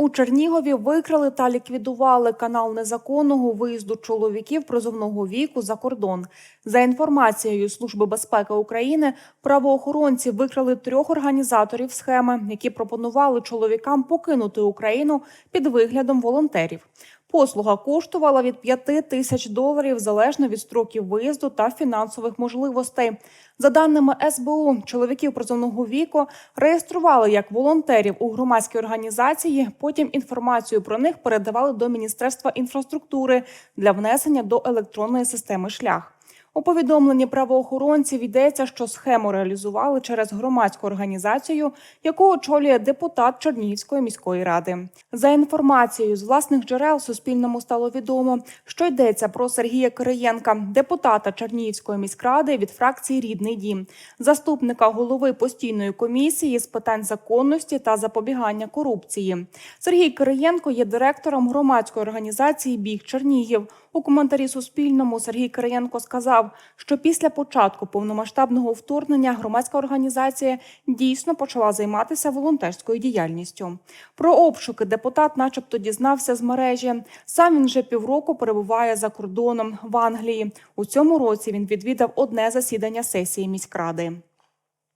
У Чернігові викрали та ліквідували канал незаконного виїзду чоловіків призовного віку за кордон. За інформацією Служби безпеки України, правоохоронці викрали трьох організаторів схеми, які пропонували чоловікам покинути Україну під виглядом волонтерів. Послуга коштувала від 5 тисяч доларів залежно від строків виїзду та фінансових можливостей. За даними СБУ, чоловіків призовного віку реєстрували як волонтерів у громадській організації. Потім інформацію про них передавали до Міністерства інфраструктури для внесення до електронної системи шлях. У повідомленні правоохоронців йдеться, що схему реалізували через громадську організацію, яку очолює депутат Чернігівської міської ради. За інформацією з власних джерел Суспільному стало відомо, що йдеться про Сергія Кириєнка, депутата Чернігівської міськради від фракції Рідний дім, заступника голови постійної комісії з питань законності та запобігання корупції. Сергій Кириєнко є директором громадської організації Біг Чернігів. У коментарі Суспільному Сергій Кириєнко сказав, що після початку повномасштабного вторгнення громадська організація дійсно почала займатися волонтерською діяльністю. Про обшуки депутат, начебто, дізнався з мережі. Сам він вже півроку перебуває за кордоном в Англії. У цьому році він відвідав одне засідання сесії міськради.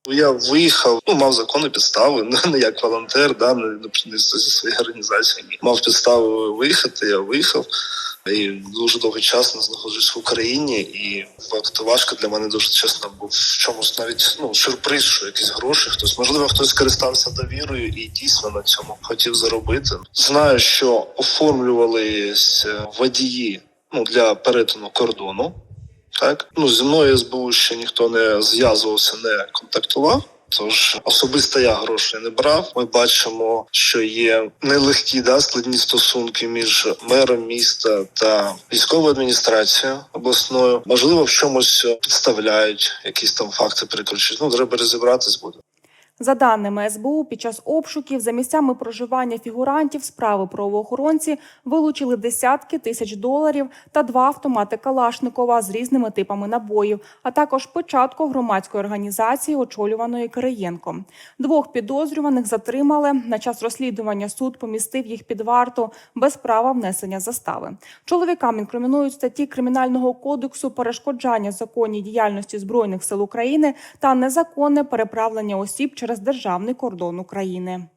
Я виїхав, ну мав законні підстави, не, не як волонтер, да, не, не зі своєї організації. Мав підстави виїхати, я виїхав. І дуже довгий час не знаходжусь в Україні, і факт важко для мене дуже чесно був в чомусь навіть ну сюрприз, що якісь гроші. Хтось можливо хтось скористався довірою і дійсно на цьому хотів заробити. Знаю, що оформлювались е, водії ну для перетину кордону. Так ну зі мною СБУ ще ніхто не зв'язувався, не контактував. Тож особисто я грошей не брав. Ми бачимо, що є нелегкі да складні стосунки між мером міста та військовою адміністрацією обласною. Можливо, в чомусь підставляють якісь там факти перекручують. Ну треба розібратись буде. За даними СБУ, під час обшуків за місцями проживання фігурантів справи правоохоронці вилучили десятки тисяч доларів та два автомати Калашникова з різними типами набоїв, а також печатку громадської організації, очолюваної Кириєнком. Двох підозрюваних затримали. На час розслідування суд помістив їх під варту без права внесення застави. Чоловікам інкримінують статті кримінального кодексу перешкоджання законній діяльності збройних сил України та незаконне переправлення осіб через державний кордон України.